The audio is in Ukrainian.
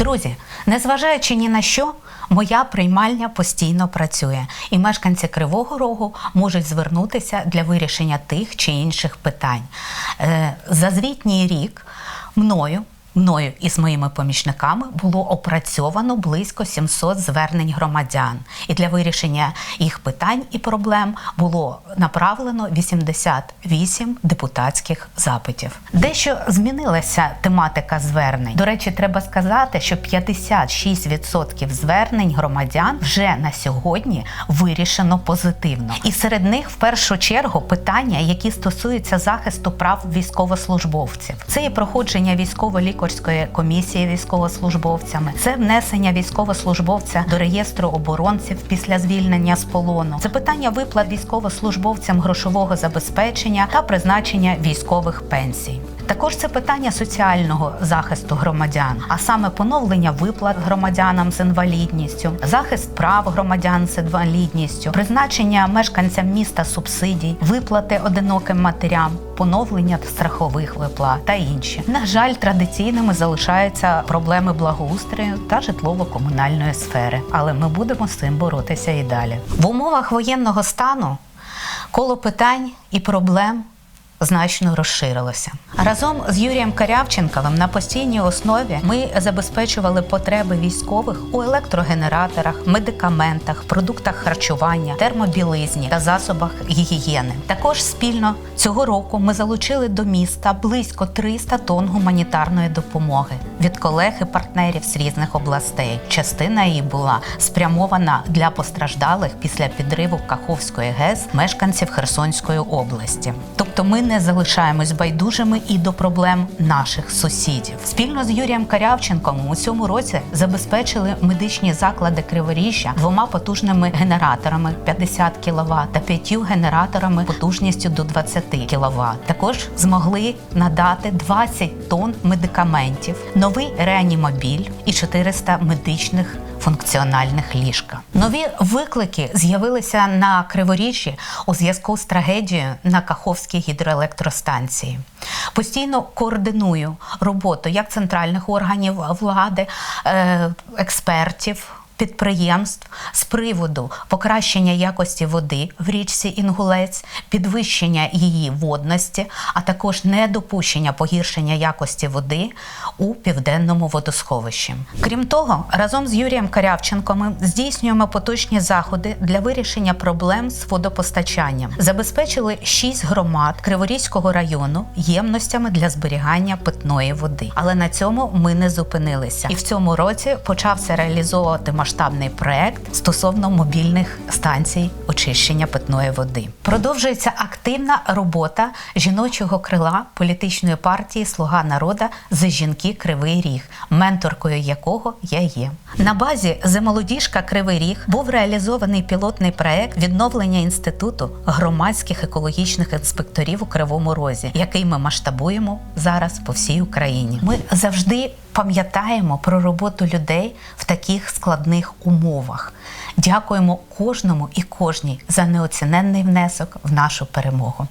Друзі, незважаючи ні на що, моя приймальня постійно працює, і мешканці Кривого Рогу можуть звернутися для вирішення тих чи інших питань. Е, За звітній рік мною. Мною і з моїми помічниками було опрацьовано близько 700 звернень громадян, і для вирішення їх питань і проблем було направлено 88 депутатських запитів. Дещо змінилася тематика звернень. До речі, треба сказати, що 56% звернень громадян вже на сьогодні вирішено позитивно. І серед них в першу чергу питання, які стосуються захисту прав військовослужбовців. Це і проходження військово-лікарської комісії військовослужбовцями, це внесення військовослужбовця до реєстру оборонців після звільнення з полону. Це питання виплат військовослужбовцям грошового забезпечення та призначення військових пенсій. Також це питання соціального захисту громадян, а саме поновлення виплат громадянам з інвалідністю, захист прав громадян з інвалідністю, призначення мешканцям міста субсидій, виплати одиноким матерям, поновлення страхових виплат та інші. На жаль, традиційними залишаються проблеми благоустрою та житлово-комунальної сфери, але ми будемо з цим боротися і далі. В умовах воєнного стану коло питань і проблем значно розширилося. Разом з Юрієм Карявченковим на постійній основі ми забезпечували потреби військових у електрогенераторах, медикаментах, продуктах харчування, термобілизні та засобах гігієни. Також спільно цього року ми залучили до міста близько 300 тонн гуманітарної допомоги від колег і партнерів з різних областей. Частина її була спрямована для постраждалих після підриву Каховської ГЕС мешканців Херсонської області. Тобто ми не залишаємось байдужими і до проблем наших сусідів. Спільно з Юрієм Карявченком у цьому році забезпечили медичні заклади Криворіжжя двома потужними генераторами 50 кВт та п'ятью генераторами потужністю до 20 кВт. Також змогли надати 20 тонн медикаментів, новий реанімобіль і 400 медичних функціональних ліжка. Нові виклики з'явилися на Криворіжжі у зв'язку з трагедією на Каховській гідроелектростанції. Постійно координую роботу як центральних органів влади, е, експертів. Підприємств з приводу покращення якості води в річці Інгулець, підвищення її водності, а також недопущення погіршення якості води у південному водосховищі. Крім того, разом з Юрієм Карявченком ми здійснюємо поточні заходи для вирішення проблем з водопостачанням. Забезпечили шість громад Криворізького району ємностями для зберігання питної води. Але на цьому ми не зупинилися. І в цьому році почався реалізовувати масштабний проект стосовно мобільних станцій очищення питної води. Продовжується активна робота жіночого крила політичної партії Слуга народа за жінки Кривий Ріг, менторкою якого я є. На базі Земолодіжка Кривий Ріг був реалізований пілотний проект відновлення інституту громадських екологічних інспекторів у Кривому Розі, який ми масштабуємо зараз по всій Україні. Ми завжди пам'ятаємо про роботу людей в таких складних умовах. Дякуємо кожному і кожній за неоціненний внесок в нашу перемогу.